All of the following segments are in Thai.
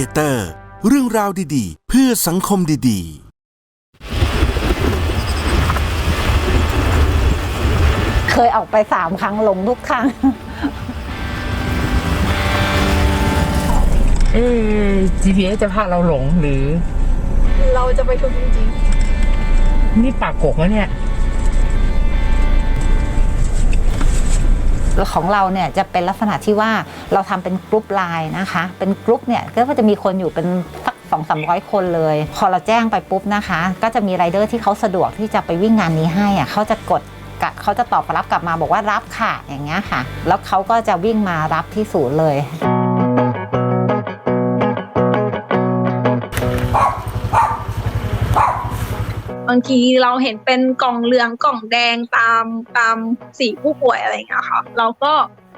Good Together เรื่องราวดีๆ เพื่อสังคมดีๆเคยออกไปสามครั้งลงทุกครั้ง เอ๊ะ GPS จะพาเราหลงหรือ เราจะไปถูกจริงนี่ปากกกวะเนี่ย ของเราเนี่ยจะเป็นลักษณะที่ว่าเราทำเป็นกรุ๊ปไลน์นะคะ เป็นกรุ๊ปเนี่ยก็จะมีคนอยู่เป็นสักสองสามร้อยคนเลย พอเราแจ้งไปปุ๊บนะคะ ก็จะมีไรเดอร์ที่เขาสะดวกที่จะไปวิ่งงานนี้ให้อะเขาจะกดกะเขาจะตอบรับกลับมาบอกว่ารับค่ะอย่างเงี้ยค่ะ แล้วเขาก็จะวิ่งมารับที่ศูนย์เลย บางทีเราเห็นเป็นกล่องเหลืองกล่องแดงตามตามสีผู้ป่วยอะไรอย่างเงี้ยค่ะเราก็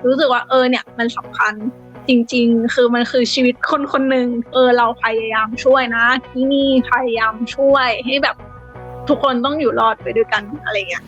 รู้สึกว่าเออเนี่ยมันสำคัญจริงๆ คือมันคือชีวิตคนคนหนึ่งเออเราพยายามช่วยนะ ที่นี่พยายามช่วยให้แบบทุกคนต้องอยู่รอดไปด้วยกันอะไรเงี้ย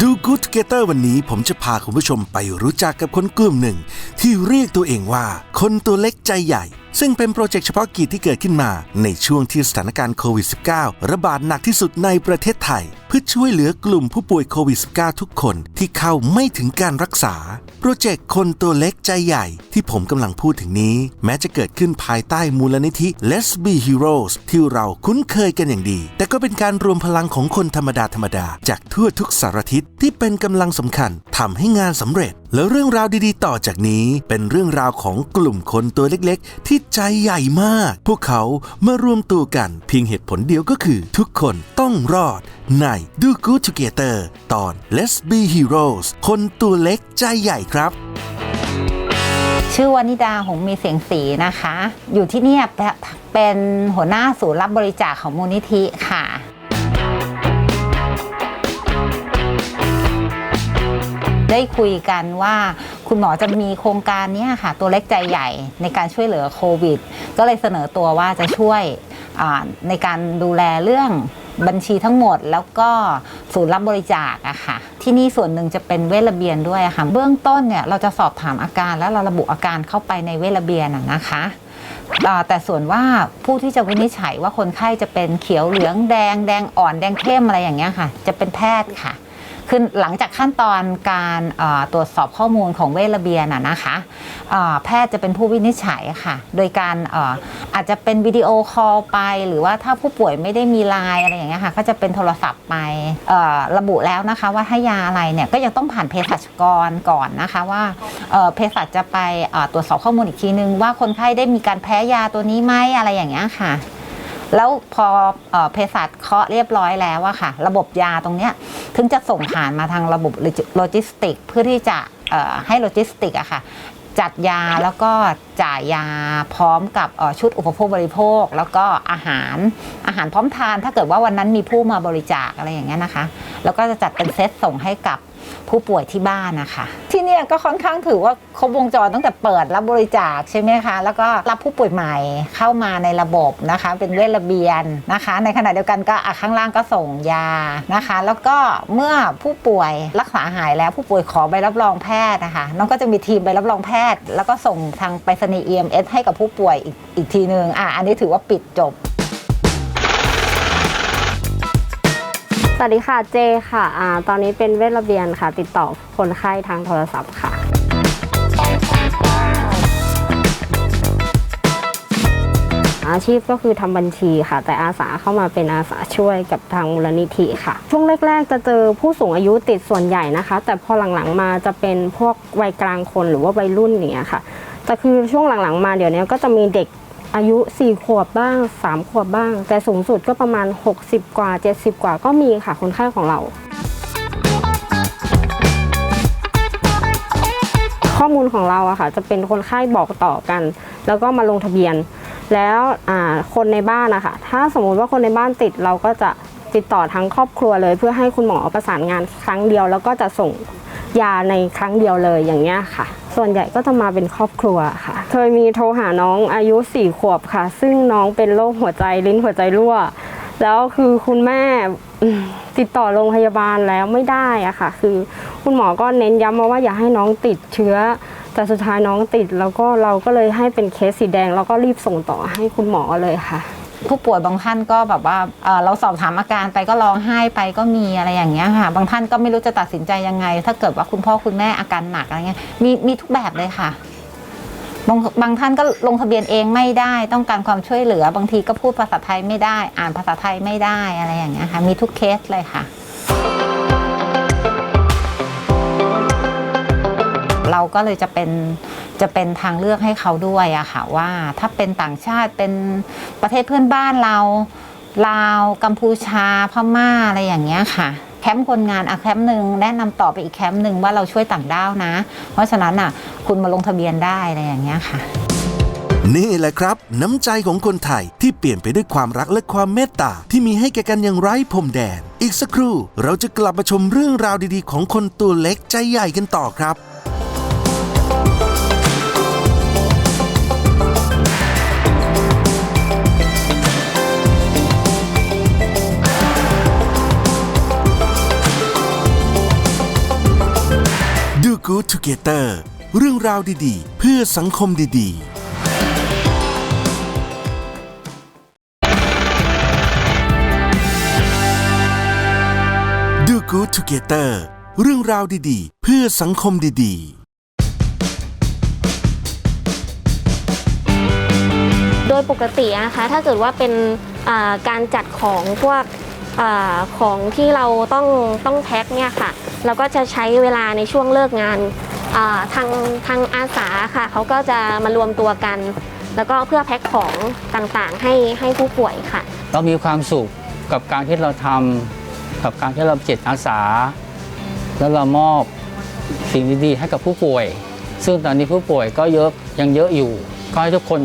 ดู Good Together วันนี้ผมจะพาคุณผู้ชมไปรู้จักกับคนกลุ่มหนึ่ง ที่เรียกตัวเองว่าคนตัวเล็กใจใหญ่ ซึ่งเป็นโปรเจกต์เฉพาะกิจที่เกิดขึ้นมา ในช่วงที่สถานการณ์โควิด -19 ระบาดหนักที่สุดในประเทศไทย เพื่อช่วยเหลือกลุ่มผู้ป่วยโควิด -19 ทุกคนที่เข้าไม่ถึงการรักษา โปรเจกต์คนตัวเล็กใจใหญ่ที่ผมกำลังพูดถึงนี้ แม้จะเกิดขึ้นภายใต้มูลนิธิ Let's Be Heroes ที่เราคุ้นเคยกันอย่างดี แต่ก็เป็นการรวมพลังของคนธรรมดาธรรมดาจากทั่วทุกสารทิศที่เป็นกำลังสำคัญทำให้งานสำเร็จแล้วเรื่องราวดีๆ ต่อจากนี้เป็นเรื่องราวของกลุ่มคนตัวเล็กๆ ที่ใจใหญ่มาก พวกเขามารวมตัวกันเพียงเหตุผลเดียวก็คือ ทุกคนต้องรอดใน Do Good Together ตอน Let's Be Heroes คนตัวเล็กใจใหญ่ครับ ชื่อวานิดาหงมีเสียงสีนะคะ อยู่ที่เนี่ยเป็นหัวหน้าศูนย์รับบริจาคของมูลนิธิค่ะ ได้คุยกันว่าคุณหมอจะมีโครงการนี้ค่ะ ตัวเล็กใจใหญ่ในการช่วยเหลือโควิด ก็เลยเสนอตัวว่าจะช่วยในการดูแลเรื่องบัญชีทั้งหมดแล้วก็ศูนย์รับบริจาคอะค่ะ ที่นี่ส่วนหนึ่งจะเป็นเวชระเบียนด้วยค่ะ เบื้องต้นเนี่ยเราจะสอบถามอาการแล้วเราระบุอาการเข้าไปในเวชระเบียนนะคะแต่ส่วนว่าผู้ที่จะวินิจฉัยว่าคนไข้จะเป็นเขียวเหลืองแดงแดงอ่อนแดงเข้มอะไรอย่างเงี้ยค่ะ จะเป็นแพทย์ค่ะ คือหลังจากขั้นตอนการตรวจสอบข้อมูลของเวชระเบียนอะนะคะแพทย์จะเป็นผู้วินิจฉัยค่ะ โดยการอาจจะเป็นวิดีโอคอลไป หรือว่าถ้าผู้ป่วยไม่ได้มีไลน์อะไรอย่างเงี้ยค่ะก็จะเป็นโทรศัพท์ไประบุแล้วนะคะว่าให้ยาอะไรเนี่ยก็ยังต้องผ่านเภสัชกรก่อนนะคะว่าเภสัชจะไปตรวจสอบข้อมูลอีกทีนึงว่าคนไข้ได้มีการแพ้ยาตัวนี้ไหมอะไรอย่างเงี้ยค่ะ แล้วพอเภสัชเคาะเรียบร้อยแล้วอะค่ะ ระบบยาตรงเนี้ยถึงจะส่งผ่านมาทางระบบโลจิสติก เพื่อที่จะให้โลจิสติกอะค่ะจัดยาแล้วก็จ่ายยาพร้อมกับชุดอุปโภคบริโภค แล้วก็อาหารอาหารพร้อมทาน ถ้าเกิดว่าวันนั้นมีผู้มาบริจาคอะไรอย่างเงี้ยนะคะ แล้วก็จะจัดเป็นเซตส่งให้กับ ผู้ป่วยที่บ้านนะคะ ที่นี่ก็ค่อนข้างถือว่าครบวงจรตั้งแต่เปิดรับบริจาคใช่ไหมคะ แล้วก็รับผู้ป่วยใหม่เข้ามาในระบบนะคะ เป็นเวชระเบียนนะคะ ในขณะเดียวกันก็ข้างล่างก็ส่งยานะคะ แล้วก็เมื่อผู้ป่วยรักษาหายแล้วผู้ป่วยขอใบรับรองแพทย์นะคะน้องก็จะมีทีมใบรับรองแพทย์ แล้วก็ส่งทางไปรษณีย์ EMS ให้กับผู้ป่วยอีกอีกทีนึงอะอันนี้ถือว่าปิดจบ สวัสดีค่ะเจค่ะอาตอนนี้เป็นเวชระเบียนค่ะ ติดต่อคนไข้ทางโทรศัพท์ค่ะ อาชีพก็คือทำบัญชีค่ะ แต่อาสาเข้ามาเป็นอาสาช่วยกับทางมูลนิธิค่ะ ช่วงแรก ๆ จะเจอผู้สูงอายุติดส่วนใหญ่นะคะ แต่พอหลังๆมาจะเป็นพวกวัยกลางคนหรือว่าวัยรุ่นอย่างเงี้ยค่ะแต่คือช่วงหลังๆมาเดี๋ยวนี้ก็จะมีเด็ก อายุ 4 ขวบบ้าง 3 ขวบบ้าง แต่สูงสุดก็ประมาณ 60 กว่า 70 กว่าก็มีค่ะคนไข้ของเรา ข้อมูลของเราอะค่ะจะเป็นคนไข้บอกต่อกัน แล้วก็มาลงทะเบียน แล้วคนในบ้านนะคะถ้าสมมุติว่าคนในบ้านติดเราก็จะติดต่อทั้งครอบครัวเลย เพื่อให้คุณหมอประสานงานครั้งเดียว แล้วก็จะส่งยาในครั้งเดียวเลยอย่างเงี้ยค่ะ ส่วนใหญ่ก็จะมาเป็นครอบครัวค่ะ เคยมีโทรหาน้องอายุสี่ขวบค่ะ ซึ่งน้องเป็นโรคหัวใจลิ้นหัวใจรั่ว แล้วคือคุณแม่ติดต่อโรงพยาบาลแล้วไม่ได้อะค่ะ คือคุณหมอก็เน้นย้ำมาว่าอย่าให้น้องติดเชื้อ แต่สุดท้ายน้องติดแล้วก็เราก็เลยให้เป็นเคสสีแดง แล้วก็รีบส่งต่อให้คุณหมอเลยค่ะ ผู้ป่วยบางท่านก็แบบว่าเอ่อเราสอบถามอาการไปก็ร้องไห้ไปก็มีอะไรอย่างเงี้ยค่ะ บางท่านก็ไม่รู้จะตัดสินใจยังไง ถ้าเกิดว่าคุณพ่อคุณแม่อาการหนักอะไรเงี้ยมีมีทุกแบบเลยค่ะ บางบางท่านก็ลงทะเบียนเองไม่ได้ต้องการความช่วยเหลือ บางทีก็พูดภาษาไทยไม่ได้ อ่านภาษาไทยไม่ได้อะไรอย่างเงี้ยค่ะมีทุกเคสเลยค่ะ เราก็เลยจะเป็น จะเป็นทางเลือกให้เขาด้วยอะค่ะว่าถ้าเป็นต่างชาติเป็นประเทศเพื่อนบ้านเราลาวกัมพูชาพม่าอะไรอย่างเงี้ยค่ะแคมป์คนงานอะแคมป์หนึ่งแนะนำต่อไปอีกแคมป์หนึ่งว่าเราช่วยต่างด้าวนะ เพราะฉะนั้นอะคุณมาลงทะเบียนได้อะไรอย่างเงี้ยค่ะ นี่แหละครับ น้ำใจของคนไทยที่เปลี่ยนไปด้วยความรักและความเมตตาที่มีให้แก่กันอย่างไร้พรมแดน อีกสักครู่เราจะกลับมาชมเรื่องราวดีๆ ของคนตัวเล็กใจใหญ่กันต่อครับ Good Together เรื่องราวดีๆ เพื่อสังคมดีๆ Do Good Together เรื่องราวดีๆ เพื่อสังคมดีๆโดยปกตินะคะถ้าเกิดว่าเป็นการจัดของพวกอของที่เราต้องต้องแพ็คเนี่ยค่ะ เราก็จะใช้เวลาในช่วงเลิกงานอ่าทางทางอาสาค่ะเขาก็จะมารวมตัวกัน แล้วก็เพื่อแพ็คของต่างๆ ให้ให้ผู้ป่วยค่ะ เรามีความสุขกับการที่เราทำกับการที่เราจิตอาสา แล้วเรามอบสิ่งดีๆให้กับผู้ป่วย ซึ่งตอนนี้ผู้ป่วยก็เยอะยังเยอะอยู่ ก็ให้ทุกคน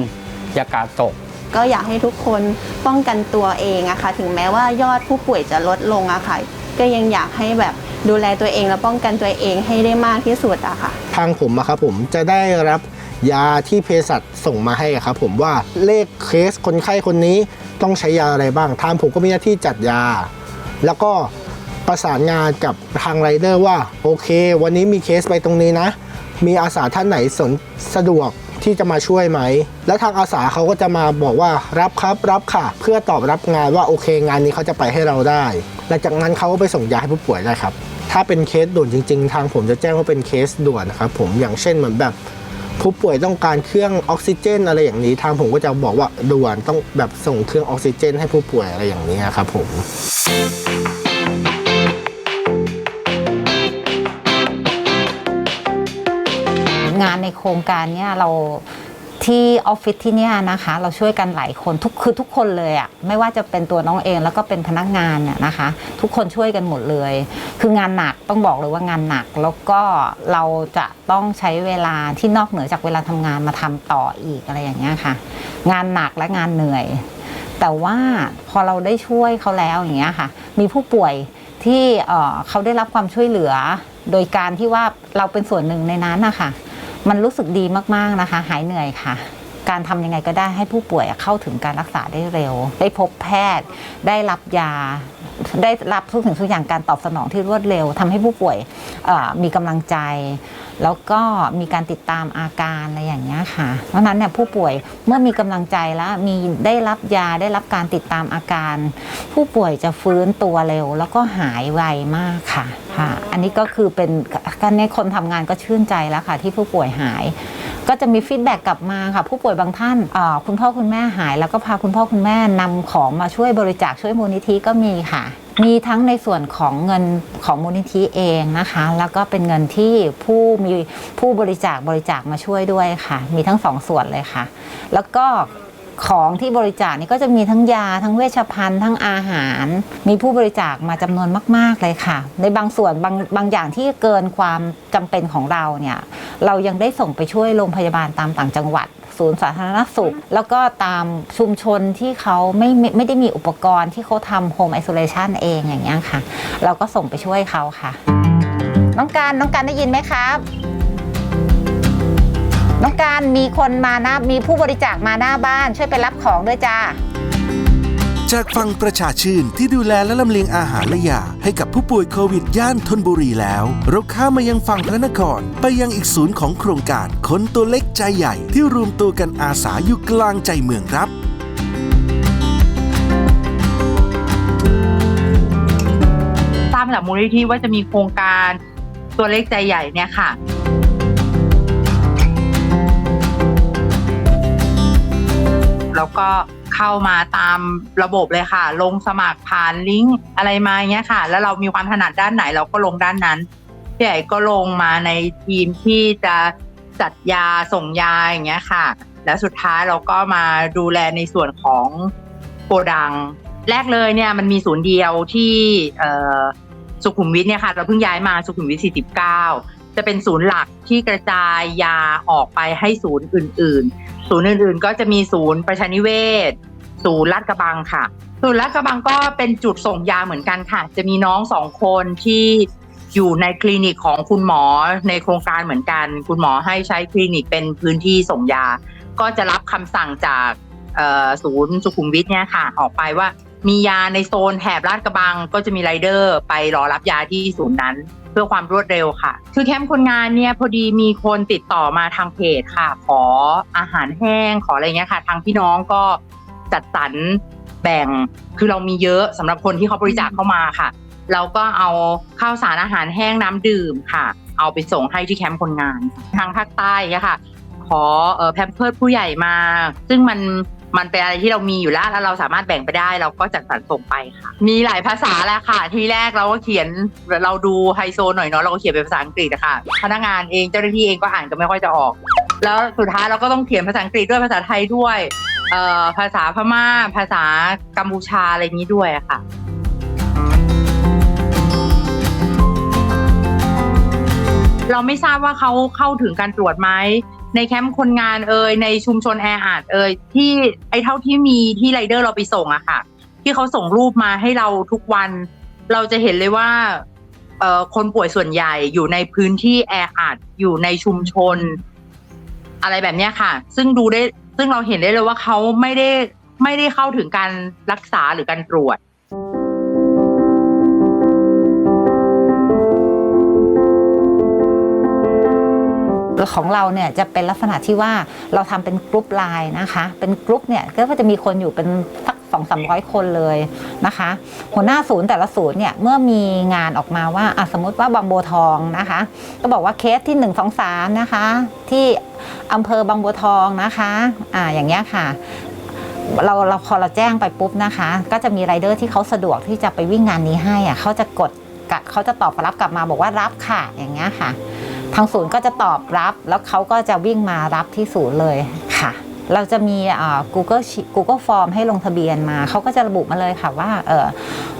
อย่ากาดตกก็อยากให้ทุกคนป้องกันตัวเองอะค่ะ ถึงแม้ว่ายอดผู้ป่วยจะลดลงอะค่ะ ก็ยังอยากให้แบบ ดูแลตัวเองและป้องกันตัวเองให้ได้มากที่สุดอะค่ะ ทางผมอะครับผมจะได้รับยาที่เภสัชส่งมาให้อะครับผมว่าเลขเคสคนไข้คนนี้ต้องใช้ยาอะไรบ้างทางผมก็มีหน้าที่จัดยา แล้วก็ประสานงานกับทางไรเดอร์ว่าโอเค วันนี้มีเคสไปตรงนี้นะ มีอาสาท่านไหนสนสะดวกที่จะมาช่วยไหม แล้วทางอาสาเขาก็จะมาบอกว่ารับครับรับค่ะ เพื่อตอบรับงานว่าโอเคงานนี้เขาจะไปให้เราได้หลังจากนั้นเขาก็ไปส่งยาให้ผู้ป่วยได้ครับ ถ้าเป็นเคสด่วนจริง ๆ ทางผมจะแจ้งว่าเป็นเคสด่วนนะครับผมอย่างเช่นเหมือนแบบผู้ป่วยต้องการเครื่องออกซิเจน อะไรอย่างนี้ทางผมก็จะบอกว่าด่วนต้องแบบส่งเครื่องออกซิเจน ให้ผู้ป่วยอะไรอย่างนี้ครับผมงานในโครงการเนี่ยเรา ที่ออฟฟิศที่เนี่ยนะคะ เราช่วยกันหลายคนทุกคือทุกคนเลยอะไม่ว่าจะเป็นตัวน้องเองแล้วก็เป็นพนักงานเนี่ยนะคะ ทุกคนช่วยกันหมดเลย คืองานหนักต้องบอกเลยว่างานหนักแล้วก็เราจะต้องใช้เวลาที่นอกเหนือจากเวลาทำงานมาทำต่ออีกอะไรอย่างเงี้ยค่ะ งานหนักและงานเหนื่อย แต่ว่าพอเราได้ช่วยเขาแล้วอย่างเงี้ยค่ะ มีผู้ป่วยที่เออเขาได้รับความช่วยเหลือ โดยการที่ว่าเราเป็นส่วนหนึ่งในนั้นนะคะ มันรู้สึกดีมากๆนะคะ หายเหนื่อยค่ะ การทำยังไงก็ได้ให้ผู้ป่วยเข้าถึงการรักษาได้เร็ว ได้พบแพทย์ ได้รับยา ได้รับทุกสิ่งทุกอย่างการตอบสนองที่รวดเร็วทำให้ผู้ป่วยมีกำลังใจ แล้วก็มีการติดตามอาการอะไรอย่างเงี้ยค่ะ เพราะนั้นเนี่ยผู้ป่วยเมื่อมีกำลังใจแล้วมีได้รับยาได้รับการติดตามอาการ ผู้ป่วยจะฟื้นตัวเร็ว แล้วก็หายไวมากค่ะค่ะ อันนี้ก็คือเป็นการในคนทำงานก็ชื่นใจแล้วค่ะ ที่ผู้ป่วยหาย ก็จะมีฟีดแบ็กกลับมาค่ะผู้ป่วยบางท่านคุณพ่อคุณแม่หาย แล้วก็พาคุณพ่อคุณแม่นำของมาช่วยบริจาคช่วยมูลนิธิก็มีค่ะมีทั้งในส่วนของเงินของมูลนิธิเองนะคะ แล้วก็เป็นเงินที่ผู้มีผู้บริจาคบริจาคมาช่วยด้วยค่ะ มีทั้งสองส่วนเลยค่ะ แล้วก็ ของที่บริจาคนี่ก็จะมีทั้งยาทั้งเวชภัณฑ์ทั้งอาหาร มีผู้บริจาคมาจำนวนมาก ๆ เลยค่ะ ในบางส่วนบางบางอย่างที่เกินความจำเป็นของเราเนี่ยเรายังได้ส่งไปช่วยโรงพยาบาลตามต่างจังหวัด ศูนย์สาธารณสุข แล้วก็ตามชุมชนที่เขาไม่ไม่ไม่ได้มีอุปกรณ์ที่เขาทำโฮมไอโซเลชันเองอย่างเงี้ยค่ะ เราก็ส่งไปช่วยเขาค่ะ น้องการน้องการได้ยินไหมครับ น้องการมีคนมาหน้ามีผู้บริจาคมาหน้าบ้าน ช่วยไปรับของด้วยจ้าจากฝั่งประชาชื่นที่ดูแลและลำเลียงอาหารและยาให้กับผู้ป่วยโควิดย่านธนบุรีแล้ว เราข้ามมายังฝั่งพระนคร ไปยังอีกศูนย์ของโครงการคนตัวเล็กใจใหญ่ที่รวมตัวกันอาสาอยู่กลางใจเมืองครับทราบมาจากมูลนิธิว่าจะมีโครงการตัวเล็กใจใหญ่เนี่ยค่ะ แล้วก็เข้ามาตามระบบเลยค่ะ ลงสมัครผ่านลิงก์อะไรมาอย่างเงี้ยค่ะ แล้วเรามีความถนัดด้านไหนเราก็ลงด้านนั้นพี่ใหญ่ก็ลงมาในทีมที่จะจัดยาส่งยาอย่างเงี้ยค่ะ แล้วสุดท้ายเราก็มาดูแลในส่วนของโกดัง แรกเลยเนี่ยมันมีศูนย์เดียวที่สุขุมวิทเนี่ยค่ะ เราเพิ่งย้ายมาสุขุมวิท 49 จะเป็นศูนย์หลักที่กระจายยาออกไปให้ศูนย์อื่น ๆ ศูนย์อื่นๆ ก็จะมีศูนย์ประชานิเวศ ศูนย์ลาดกระบังค่ะ ศูนย์ลาดกระบังก็เป็นจุดส่งยาเหมือนกันค่ะ จะมีน้องสองคนที่อยู่ในคลินิกของคุณหมอในโครงการเหมือนกัน คุณหมอให้ใช้คลินิกเป็นพื้นที่ส่งยา ก็จะรับคำสั่งจากศูนย์สุขุมวิทเนี่ยค่ะ ออกไปว่ามียาในโซนแถบลาดกระบัง ก็จะมีไรเดอร์ ไปรอรับยาที่ศูนย์นั้น เพื่อความรวดเร็วค่ะ คือแคมป์คนงานเนี่ยพอดีมีคนติดต่อมาทางเพจค่ะ ขออาหารแห้งขออะไรเงี้ยค่ะ ทางพี่น้องก็จัดสรรแบ่งคือเรามีเยอะสำหรับคนที่เขาบริจาคเข้ามาค่ะ เราก็เอาข้าวสารอาหารแห้งน้ำดื่มค่ะ เอาไปส่งให้ที่แคมป์คนงาน ทางภาคใต้ค่ะ ขอเอ่อแพมเพิร์ดผู้ใหญ่มา ซึ่งมัน มันเป็นอะไรที่เรามีอยู่แล้วแล้วเราสามารถแบ่งไปได้เราก็จัดสรรส่งไปค่ะ มีหลายภาษาแหละค่ะ ที่แรกเราก็เขียนเราดูไฮโซหน่อยเนาะเราก็เขียนเป็นภาษาอังกฤษอะค่ะ พนักงานเองเจ้าหน้าที่เองก็อ่านก็ไม่ค่อยจะออก แล้วสุดท้ายเราก็ต้องเขียนภาษาอังกฤษด้วยภาษาไทยด้วยเอ่อภาษาพม่า ภาษากัมพูชาอะไรนี้ด้วยอะค่ะเราไม่ทราบว่าเขาเข้าถึงการตรวจไหม ในแคมป์คนงานเอ่ยในชุมชนแออัดเอ่ยที่ไอเท่าที่มีที่ไรเดอร์เราไปส่งอะค่ะ ที่เขาส่งรูปมาให้เราทุกวัน เราจะเห็นเลยว่าเอ่อคนป่วยส่วนใหญ่อยู่ในพื้นที่แออัดอยู่ในชุมชน อะไรแบบเนี้ยค่ะ ซึ่งดูได้ซึ่งเราเห็นได้เลยว่าเขาไม่ได้ไม่ได้เข้าถึงการรักษาหรือการตรวจ ของเราเนี่ยจะเป็นลักษณะที่ว่าเราทำเป็นกรุ๊ปไลน์นะคะ เป็นกรุ๊ปเนี่ยก็จะมีคนอยู่เป็นสักสองสามร้อยคนเลยนะคะ หัวหน้าศูนย์แต่ละศูนย์เนี่ยเมื่อมีงานออกมาว่าสมมติว่าบางบัวทองนะคะ ก็บอกว่าเคสที่1นึ่งสองสามนะคะ ที่อำเภอบางบัวทองนะคะอ่าอย่างเงี้ยค่ะเราเราพอเราแจ้งไปปุ๊บนะคะ ก็จะมีไรเดอร์ที่เขาสะดวกที่จะไปวิ่งงานนี้ให้อะเขาจะกดเขาจะตอบรับกลับมาบอกว่ารับค่ะอย่างเงี้ยค่ะ ทางศูนย์ก็จะตอบรับ แล้วเขาก็จะวิ่งมารับที่ศูนย์เลยค่ะ เราจะมีอ่า Google Google Form ให้ลงทะเบียนมา เขาก็จะระบุมาเลยค่ะว่าเออ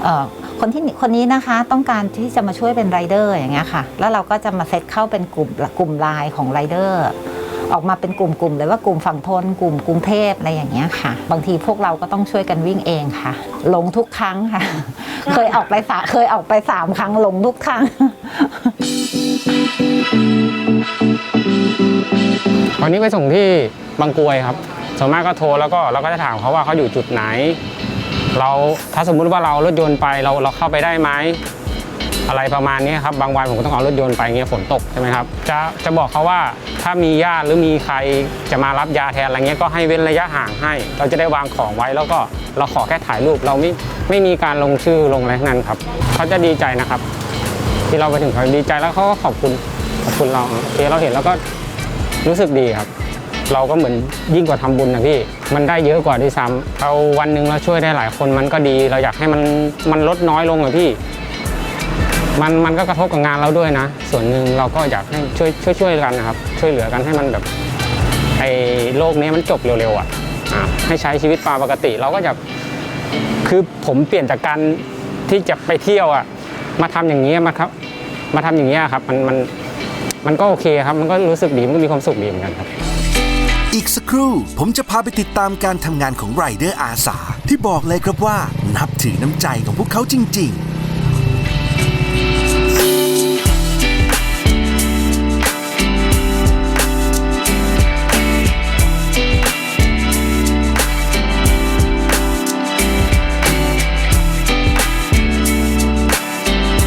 เออคนที่คนนี้นะคะต้องการที่จะมาช่วยเป็นไรเดอร์อย่างเงี้ยค่ะ แล้วเราก็จะมาเซตเข้าเป็นกลุ่มกลุ่มไลน์ของไรเดอร์ออกมาเป็นกลุ่มๆเลยว่ากลุ่มฝั่งทนกลุ่มกรุงเทพอะไรอย่างเงี้ยค่ะ บางทีพวกเราก็ต้องช่วยกันวิ่งเองค่ะ ลงทุกครั้งค่ะ เคยออกไปสาเคยออกไปสามครั้งลงทุกครั้ง วันนี้ไปส่งที่บางกรวยครับส่วนมากก็โทรแล้วก็เราก็จะถามเขาว่าเขาอยู่จุดไหน เราถ้าสมมุติว่าเรารถยนต์ไปเราเราเข้าไปได้ไหมอะไรประมาณนี้ครับบางวันผมก็ต้องเอารถยนต์ไปเงี้ยฝนตกใช่ไหมครับจะจะบอกเขาว่าถ้ามีญาติหรือมีใครจะมารับยาแทนอะไรเงี้ยก็ให้เว้นระยะห่างให้ เราจะได้วางของไว้แล้วก็เราขอแค่ถ่ายรูปเราไม่ไม่มีการลงชื่อลงอะไรทั้งนั้นครับเขาจะดีใจนะครับ ที่เราไปถึงเขาดีใจแล้วเขาก็ขอบคุณขอบคุณเราที่เราเห็นแล้วก็ รู้สึกดีครับ เราก็เหมือนยิ่งกว่าทำบุญนะพี่ มันได้เยอะกว่าด้วยซ้ำเราวันหนึ่งเราช่วยได้หลายคนมันก็ดี เราอยากให้มันมันลดน้อยลงอะพี่ มันมันก็กระทบกับงานเราด้วยนะ ส่วนหนึ่งเราก็อยากให้ช่วยช่วยช่วยกันนะครับ ช่วยเหลือกันให้มันแบบไอ้โลกนี้มันจบเร็วๆอะอะให้ใช้ชีวิตตาปกติ เราก็จะคือผมเปลี่ยนจากการที่จะไปเที่ยวอะมาทำอย่างนี้มาครับ มาทำอย่างนี้ครับ มันมัน มันก็โอเคครับ มันก็รู้สึกดี มันก็มีความสุขดีเหมือนกันครับ อีกสักครู่ผมจะพาไปติดตามการทำงานของไรเดอร์อาสา ที่บอกเลยครับว่า นับถือน้ำใจของพวกเขาจริง ๆ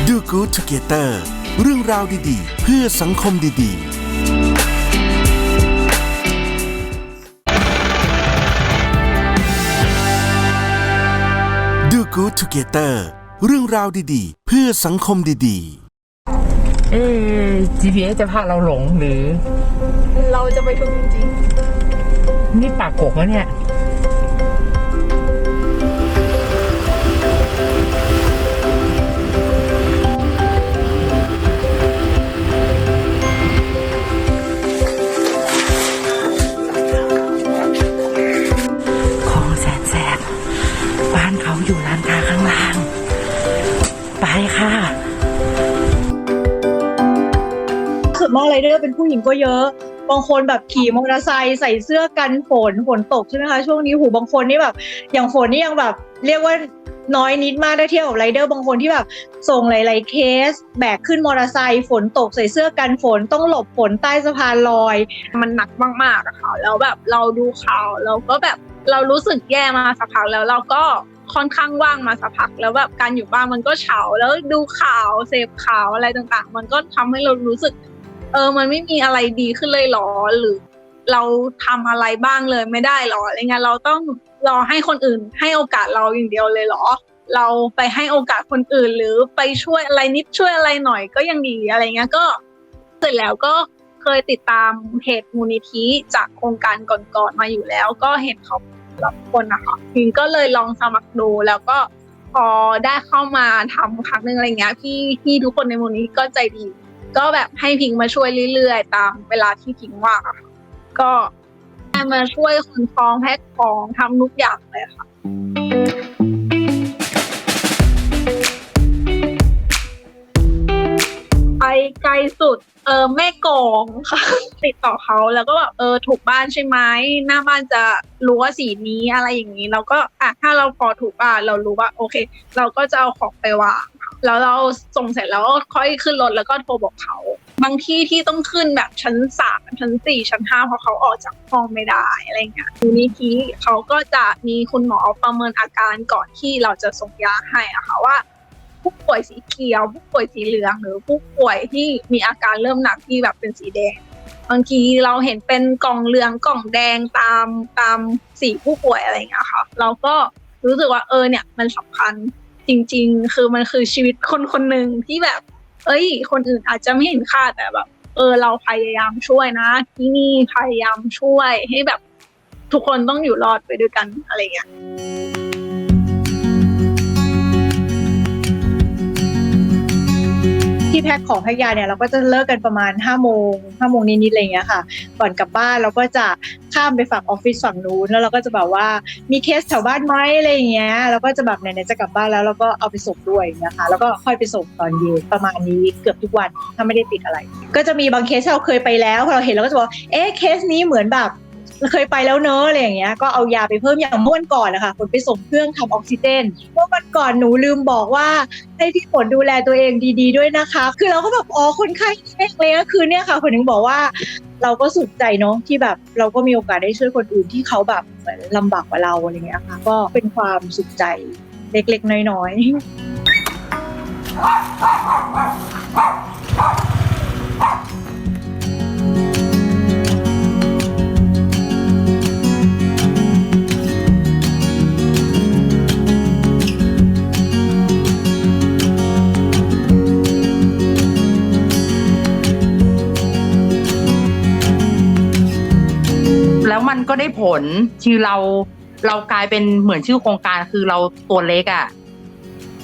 Do Good เกเตอร์ เรื่องราวดีๆ เพื่อสังคมดีๆ Do Good Together เรื่องราวดีๆ เพื่อสังคมดีๆ เอ๊ะ GPS จะพาเราหลงหรือ เราจะไปถึงจริงนี่ปากกกแล้วเนี่ย เดอร์เป็นผู้หญิงก็เยอะ บางคนแบบขี่มอเตอร์ไซค์ใส่เสื้อกันฝนฝนตกใช่ไหมคะช่วงนี้หูบางคนนี่แบบ อย่างฝนนี่ยังแบบ เรียกว่าน้อยนิดมากได้เทียบกับไรเดอร์บางคนที่แบบ ส่งหลาย ๆ เคส แบกขึ้นมอเตอร์ไซค์ฝนตกใส่เสื้อกันฝนต้องหลบฝนใต้สะพานลอย มันหนักมากๆอะค่ะแล้วแบบเราดูข่าวเราก็แบบเรารู้สึกแย่มาสักพักแล้วเราก็ค่อนข้างว่างมาสักพักแล้วแบบการอยู่บ้านมันก็เฉาแล้วดูข่าวเสพข่าวอะไรต่างๆ มันก็ทำให้เรารู้สึก เออ มันไม่มีอะไรดีขึ้นเลยหรอหรือ เราทำอะไรบ้างเลยไม่ได้หรออะไรเงี้ยเราต้องรอให้คนอื่น ให้โอกาสเราอย่างเดียวเลยหรอ เราไปให้โอกาสคนอื่น หรือไปช่วยอะไรนิดช่วยอะไรหน่อยก็ยังดีอะไรเงี้ยก็เสร็จแล้วก็เคยติดตามเพจมูลนิธิจากโครงการก่อนๆมาอยู่แล้ว ก็เห็นเขารับคนนะคะพิงก็เลยลองสมัครดูแล้วก็พอได้เข้ามาทำครั้งหนึ่งอะไรเงี้ยพี่พี่ทุกคนในมูลนิธิก็ใจดี ก็แบบให้พิงมาช่วยเรื่อยๆ ตามเวลาที่พิงว่างอะค่ะก็ให้มาช่วยคนท้องแพ็คของทำทุกอย่างเลยค่ะ ไปไกลสุด เออแม่กลองค่ะ ติดต่อเขาแล้วก็แบบเออถูกบ้านใช่ไหมหน้าบ้านจะรั้วสีนี้อะไรอย่างนี้ เราก็อะถ้าเราพอถูกบ้านเรารู้ว่า โอเค เราก็จะเอาของไปวาง แล้วเราส่งเสร็จแล้วก็ค่อยขึ้นรถแล้วก็โทรบอกเขา บางที่ที่ต้องขึ้นแบบชั้นสามชั้นสี่ชั้นห้าเพราะเขาออกจากห้องไม่ได้อะไรเงี้ยมูลนิธิเขาก็จะมีคุณหมอประเมินอาการก่อนที่เราจะส่งยาให้อะค่ะว่าผู้ป่วยสีเขียว ผู้ป่วยสีเหลือง หรือผู้ป่วยที่มีอาการเริ่มหนักที่แบบเป็นสีแดงบางทีเราเห็นเป็นกล่องเหลืองกล่องแดงตามตามสีผู้ป่วยอะไรอย่างเงี้ยค่ะ เราก็รู้สึกว่าเออเนี่ยมันสำคัญ จริง ๆ คือมันคือชีวิตคนคนหนึ่งที่แบบ เอ้ย คนอื่นอาจจะไม่เห็นค่าแต่แบบ เออ เราพยายามช่วยนะ ที่นี่พยายามช่วยให้แบบ ทุกคนต้องอยู่รอดไปด้วยกันอะไรเงี้ย แพ็คของแพ็คยาเนี่ยเราก็จะเลิกกันประมาณ5้าโมงห้าโมงนิดๆอะไรเงี้ยค่ะ ก่อนกลับบ้านเราก็จะข้ามไปฝั่งออฟฟิศฝั่งนู้นแล้วเราก็จะแบบว่ามีเคสแถวบ้านไหมอะไรเงี้ยเราก็จะแบบไหนๆจะกลับบ้านแล้วเราก็เอาไปส่งด้วยนะคะ แล้วก็ค่อยไปส่งตอนเย็นประมาณนี้เกือบทุกวันถ้าไม่ได้ติดอะไร ก็จะมีบางเคสเราเคยไปแล้วพอเราเห็นเราก็จะบอกเอ๊ะเคสนี้เหมือนแบบ เคยไปแล้วเนอะอะไรอย่างเงี้ยก็เอายาไปเพิ่มอย่างเมื่อวันก่อนนะคะฝนไปส่งเครื่องทำออกซิเจนเมื่อวันก่อนหนูลืมบอกว่าให้พี่ฝนดูแลตัวเองดี ๆ ด้วยนะคะ คือเราก็แบบอ๋อคนไข้เองเลยก็คือเนี่ยค่ะคนถึงบอกว่า เราก็สุขใจเนาะที่แบบเราก็มีโอกาสได้ช่วยคนอื่นที่เขาแบบเหมือนลำบากกว่าเราอะไรเงี้ยค่ะก็เป็นความสุขใจเล็กๆน้อยๆ แล้วมันก็ได้ผลคือเราเรากลายเป็นเหมือนชื่อโครงการคือเราตัวเล็กอะ่ะ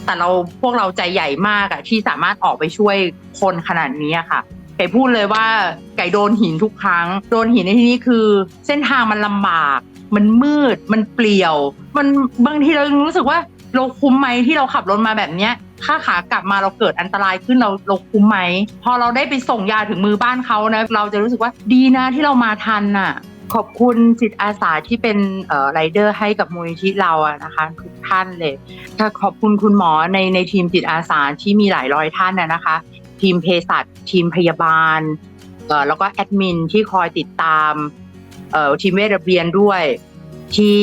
แต่เราพวกเราใจใหญ่มากอะ่ะ ที่สามารถออกไปช่วยคนขนาดนี้ค่ะไก่พูดเลยว่าไก่โดนหินทุกครั้ง โดนหินในที่นี้คือ เส้นทางมันลำบาก มันมืดมันเปลี่ยว มันบางทีเรารู้สึกว่าเราคุ้มไหมที่เราขับรถมาแบบเนี้ยถ้าขากลับมาเราเกิดอันตรายขึ้นเราเราคุ้มไหม พอเราได้ไปส่งยาถึงมือบ้านเขานะ เราจะรู้สึกว่าดีนะที่เรามาทันน่ะ ขอบคุณจิตอาสาที่เป็นเออไรเดอร์ให้กับมูลนิธิเราอะนะคะทุกท่านเลยถ้าขอบคุณคุณหมอในในทีมจิตอาสาที่มีหลายร้อยท่านนะนะคะ ทีมเภสัชทีมพยาบาลเออแล้วก็แอดมินที่คอยติดตามเออทีมเวชระเบียนด้วยที่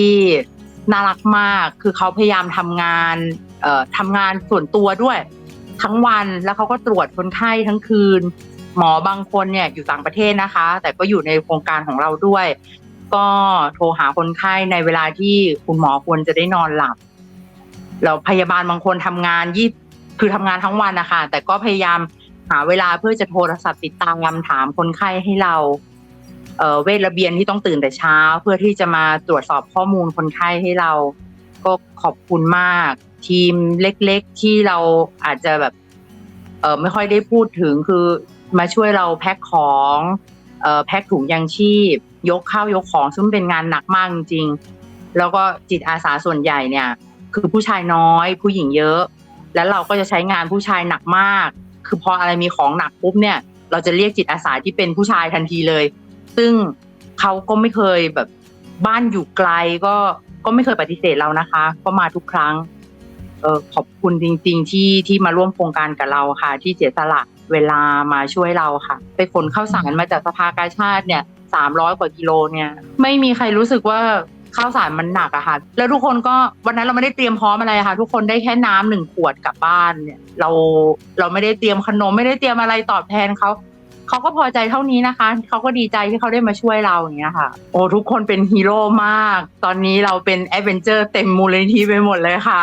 น่ารักมากคือเขาพยายามทำงานเออทำงานส่วนตัวด้วย ทั้งวันแล้วเขาก็ตรวจคนไข้ทั้งคืน หมอบางคนเนี่ยอยู่ต่างประเทศนะคะ แต่ก็อยู่ในโครงการของเราด้วย ก็โทรหาคนไข้ในเวลาที่คุณหมอควรจะได้นอนหลับแล้วพยาบาลบางคนทำงานยี่คือทำงานทั้งวันนะคะแต่ก็พยายามหาเวลาเพื่อจะโทรศัพท์ติดตามคำถามคนไข้ให้เราเเวทระเบียนที่ต้องตื่นแต่เช้า เพื่อที่จะมาตรวจสอบข้อมูลคนไข้ให้เรา ก็ขอบคุณมาก ทีมเล็ก ๆ ที่เราอาจจะแบบ เออไม่ค่อยได้พูดถึงคือ มาช่วยเราแพ็คของเอ่อแพ็คถุงยางชีพ ยกข้าวยกของซึ่งเป็นงานหนักมากจริงๆแล้วก็จิตอาสาส่วนใหญ่เนี่ย คือผู้ชายน้อย ผู้หญิงเยอะ แล้วเราก็จะใช้งานผู้ชายหนักมาก คือพออะไรมีของหนักปุ๊บเนี่ย เราจะเรียกจิตอาสาที่เป็นผู้ชายทันทีเลย ซึ่งเขาก็ไม่เคยแบบบ้านอยู่ไกลก็ก็ไม่เคยปฏิเสธเรานะคะ ก็มาทุกครั้งเออขอบคุณจริง ๆ ที่ที่มาร่วมโครงการกับเราค่ะ ที่เสียสละ เวลามาช่วยเราค่ะ ไปขนข้าวสารมาจากสภากาชาติเนี่ยสามร้อยกว่ากิโลเนี่ยไม่มีใครรู้สึกว่าข้าวสารมันหนักอะค่ะ แล้วทุกคนก็วันนั้นเราไม่ได้เตรียมพร้อมอะไรค่ะ ทุกคนได้แค่น้ำหนึ่งขวดกลับบ้านเนี่ย เราเราไม่ได้เตรียมขนมไม่ได้เตรียมอะไรตอบแทนเขาเขาก็พอใจเท่านี้นะคะเขาก็ดีใจที่เขาได้มาช่วยเราอย่างเงี้ยค่ะ โอ้ทุกคนเป็นฮีโร่มาก ตอนนี้เราเป็นแอดเวนเจอร์เต็มมูลนิธิไปหมดเลยค่ะ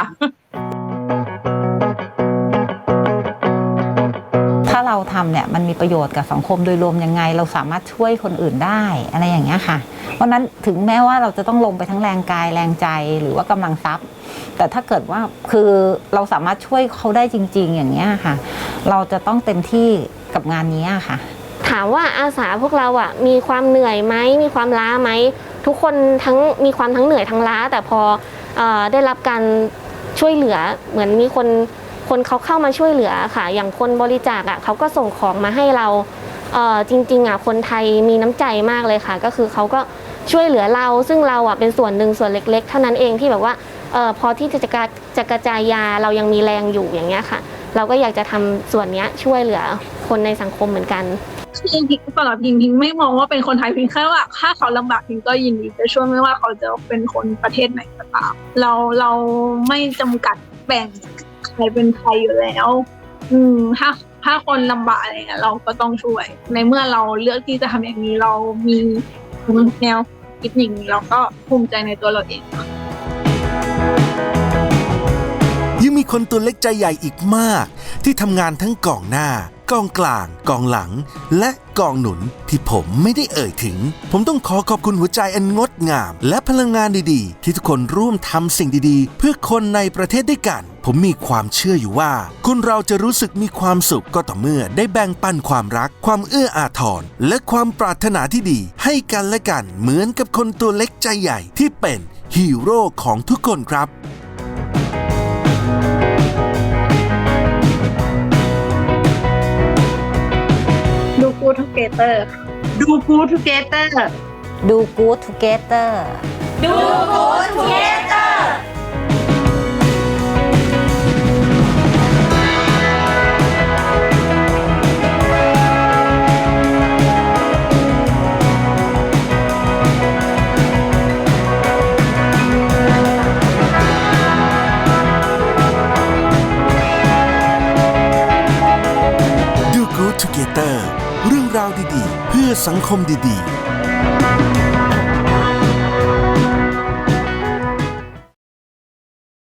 ถ้าเราทำเนี่ยมันมีประโยชน์กับสังคมโดยรวมยังไง เราสามารถช่วยคนอื่นได้อะไรอย่างเงี้ยค่ะ เพราะนั้นถึงแม้ว่าเราจะต้องลงไปทั้งแรงกายแรงใจหรือว่ากำลังทรัพย์ แต่ถ้าเกิดว่าคือเราสามารถช่วยเขาได้จริง ๆ อย่างเงี้ยค่ะ เราจะต้องเต็มที่กับงานนี้ค่ะถามว่าอาสาพวกเราอะมีความเหนื่อยไหมมีความล้าไหมทุกคนทั้งมีความทั้งเหนื่อยทั้งล้า แต่พออได้รับการช่วยเหลือเหมือนมีคน คนเขาเข้ามาช่วยเหลือค่ะ อย่างคนบริจาคอะเขาก็ส่งของมาให้เราเออจริงๆอะคนไทยมีน้ำใจมากเลยค่ะ ก็คือเขาก็ช่วยเหลือเราซึ่งเราอะเป็นส่วนหนึ่งส่วนเล็ก ๆ เท่านั้นเองที่แบบว่าเออพอที่จะกระจะกระจายยาเรายังมีแรงอยู่อย่างเงี้ยค่ะ เราก็อยากจะทำส่วนเนี้ยช่วยเหลือคนในสังคมเหมือนกัน คือพิงสำหรับพิงพิงไม่มองว่าเป็นคนไทยพิงแค่ว่าถ้าเขาลำบากพิงก็ยินดีจะช่วยไม่ว่าเขาจะเป็นคนประเทศไหนก็ตามเราเราไม่จำกัดแบ่ง ใครเป็นใครอยู่แล้ว อืมถ้าถ้าคนลำบากอะไรเงี้ยเราก็ต้องช่วย ในเมื่อเราเลือกที่จะทำอย่างนี้เรามีแนวคิดอย่างนี้เราก็ภูมิใจในตัวเราเองยังมีคนตัวเล็กใจใหญ่อีกมาก ที่ทำงานทั้งกองหน้า กองกลาง กองหลัง และกองหนุนที่ผมไม่ได้เอ่ยถึง ผมต้องขอขอบคุณหัวใจอันงดงาม และพลังงานดีๆ ที่ทุกคนร่วมทำสิ่งดีๆ เพื่อคนในประเทศด้วยกัน ผมมีความเชื่ออยู่ว่า คนเราจะรู้สึกมีความสุขก็ต่อเมื่อได้แบ่งปันความรัก ความเอื้ออาทร และความปรารถนาที่ดี ให้กันและกันเหมือนกับคนตัวเล็กใจใหญ่ที่เป็นฮีโร่ของทุกคนครับ ดูกูทูเกเตอร์ดูกูทูเกเตอร์ดู good together ดู Good Together สังคมดีๆ